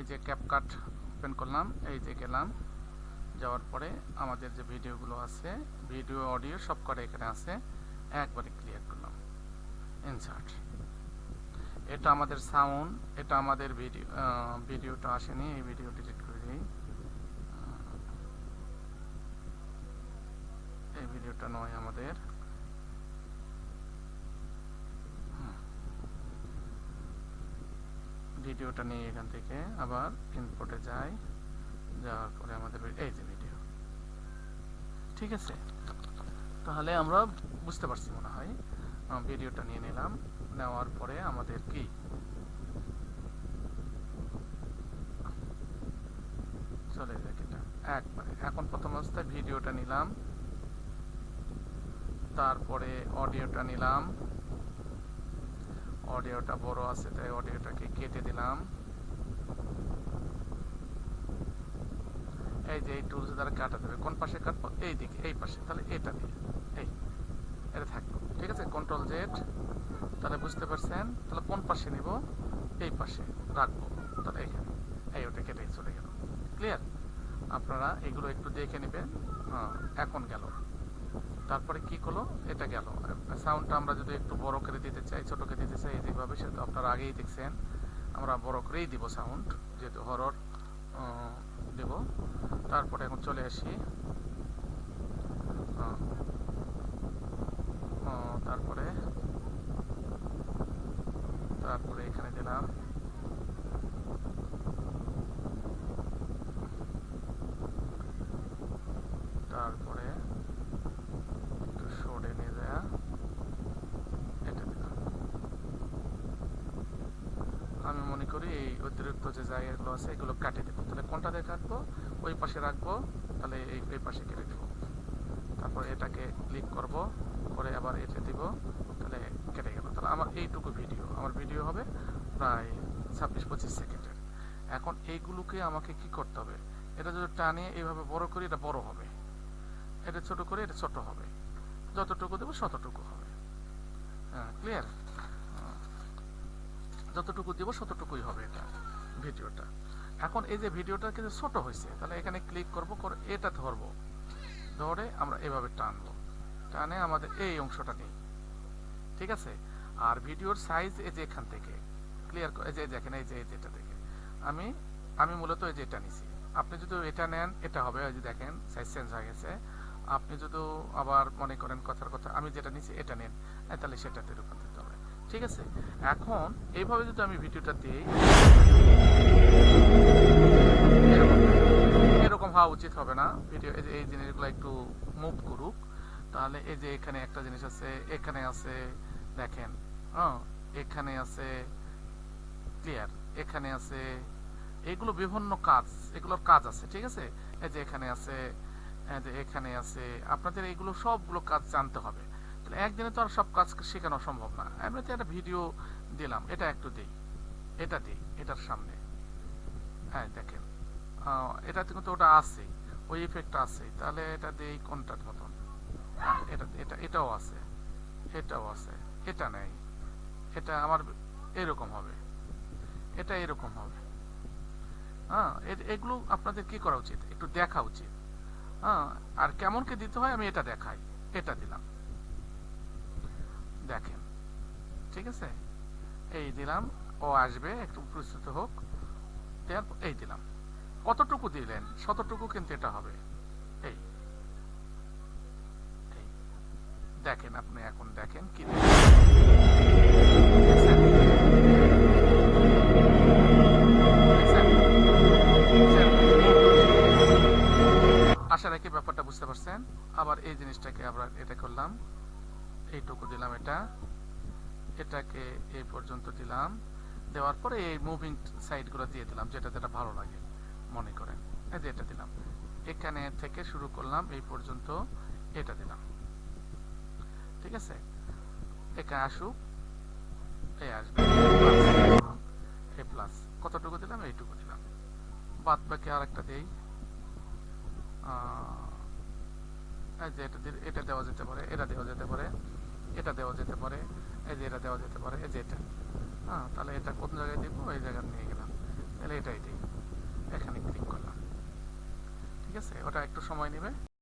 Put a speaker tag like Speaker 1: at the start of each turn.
Speaker 1: এই যে CapCut open করলাম, এই যে গেলাম। যাওয়ার পরে আমাদের যে ভিডিওগুলো আছে, ভিডিও, অডিও সব করে এখানে আছে। একবারে ক্লিয়ার করলাম। ইনসার্ট এটা আমাদের সাউন্ড এটা আমাদের ভিডিও ভিডিওটা আসেনি, এই ভিডিও ডিলিট করে দিই। এই ভিডিওটা নয় আমাদের। ভিডিওটা নিয়ে এখান থেকে আবার ইনপুটে যাই। যাওয়ার পরে আমাদের এই যে ভিডিও ঠিক আছে? তাহলে আমরা বুঝতে পারছি মনে হয়। ভিডিওটা নিয়ে নিলাম। নেওয়ার পরে আমাদের কি? চলে যাক এটা। একবারে। এখন প্রথম অবস্থায় ভিডিওটা নিলাম। তারপরে অডিওটা নিলাম। অডিওটা বড় আছে তাই অডিওটাকে কেটে দিলাম। এই যে এই টুলস দ্বারা কাটা যাবে কোন পাশে কাটবো? এই দিকে এই পাশে তাহলে এটা দিয়ে এই এটা থাকল ঠিক আছে? কন্ট্রোল জেড তাহলে বুঝতে পারছেন? তাহলে কোন পাশে নিব? এই পাশে রাখব তাহলে এখানে এই ওটা কেটে চলে গেল। ক্লিয়ার আপনারা এগুলো একটু দেখে নেবেন। হ্যাঁ, এখন গেল। তারপরে কি করল? এটা গেল। সাউন্ডটা আমরা যদি একটু বড় করে দিতে চাই ছোট করে দিতে চাই যেভাবে, সেটা আপনারা আগেই দেখছেন। আমরা বড় করেই দিব সাউন্ড যেহেতু হরর দেব। তারপরে এখন চলে আসি। তারপরে তারপরে এখানে দিলাম তারপরে একটু সরে নিয়ে যায় এটা দিলাম আমি মনে করি এই অতিরিক্ত যে জায়গাগুলো আছে, এগুলো কাটে দেবো। তাহলে কোনটা দিয়ে কাটবো? ওই পাশে রাখব, তাহলে এই এই পাশে কেটে দেবো। তারপর এটাকে ক্লিক করব, করে আবার এটা দিব, তাহলে কেটে গেল। তাহলে আমার এইটুকু ভিডিও আমার ভিডিও হবে প্রায় ছাব্বিশ পঁচিশ সেকেন্ডের। এখন এইগুলোকে আমাকে কি করতে হবে? এটা যদি টানে, এইভাবে বড় করি, এটা বড় হবে। এটা ছোট করে, এটা ছোট হবে। যতটুকু দেবো ততটুকু হবে। হ্যাঁ ক্লিয়ার যতটুকু দিব ততটুকুই হবে এটা ভিডিওটা। এখন এই যে ভিডিওটা কিন্তু ছোট হয়েছে, তাহলে এখানে ক্লিক করব, করে এটা ধরবো। ধরে আমরা এভাবে টানবো। টানে আমাদের এই অংশটা নেই। ঠিক আছে? আর ভিডিওর সাইজ এই যে এখান থেকে। ক্লিয়ার এই যে দেখেন, এই যে এই যে এটা থেকে। আমি আমি মূলত এই যে এটা নিছি। আপনি যদি এটা নেন, এটা হবে। ওই যে দেখেন সাইজ চেঞ্জ হয়ে গেছে। আপনি যদি আবার মনে করেন কথার কথা, আমি যেটা নিছি, এটা নেন। তাহলে সেটাতে রূপান্তরিত হবে। ঠিক আছে? এখন এইভাবে যদি আমি ভিডিওটা দিই, এরকম হওয়া উচিত হবে না। ভিডিও, এই যে, এই জিনিসগুলো একটু মুভ করুক। তাহলে এই যে, এখানে একটা জিনিস আছে, এখানে আছে, দেখেন হ্যাঁ এখানে আছে ক্লিয়ার এখানে আছে, এগুলো বিভিন্ন কাজ, এগুলোর কাজ আছে, ঠিক আছে? এই যে, এখানে আছে, এই যে, এখানে আছে, আপনাদের এগুলো সবগুলো কাজ জানতে হবে। একদিনে তো আর সব কাজ শেখানো সম্ভব না। এমনিতে একটা ভিডিও দিলাম, এটা একটু দিই, এটা দিই, এটার সামনে। হ্যাঁ দেখেন এটাতে কিন্তু ওটা আছে, ওই ইফেক্টটা আছে, তাহলে এটা দেই কোনটার মতন এটা এটা, এটাও আছে এটাও আছে, এটা নেই, এটা আমার এরকম হবে, এটা এরকম হবে। হ্যাঁ এগুলো আপনাদের কি করা উচিত? একটু দেখা উচিত। হ্যাঁ আর কেমন কি দিতে হয় আমি এটা দেখাই, এটা দিলাম। দেখেন। ঠিক আছে? এই দিলাম, ও আসবে, একটু প্রস্তুত হোক। এই দিলাম। কতটুকু দিলেন? শতটুকু কিন্তু এটা হবে। এই দেখেন আপনি এখন দেখেন কি? আশা রাখি ব্যাপারটা বুঝতে পারছেন। আবার এই জিনিসটাকে আমরা এটা করলাম। এইটুকু দিলাম এটা। এটাকে এই পর্যন্ত দিলাম। দেওয়ার পরে এই মুভিং সাইডগুলো দিয়ে দিলাম, যেটা যেটা ভালো লাগে মনে করেন। এই যে এটা দিলাম। এখানে থেকে শুরু করলাম, এই পর্যন্ত এটা দিলাম। ঠিক আছে? এখানে আসুক এই আসবে। এই প্লাস কতটুকু দিলাম? এইটুকু দিলাম। বাদ বাকি আর একটা দিই যে এটা এটা দেওয়া যেতে পারে, এটা দেওয়া যেতে পারে। এটা দেওয়া যেতে পারে, এই যে এটা দেওয়া যেতে পারে, এই যে এটা। হ্যাঁ তাহলে এটা কোন জায়গায় দিব এই জায়গায় নিয়ে গেলাম। তাহলে এটাই দিই। এখানে ক্লিক করলাম। ঠিক আছে? ওটা একটু সময় নেবে।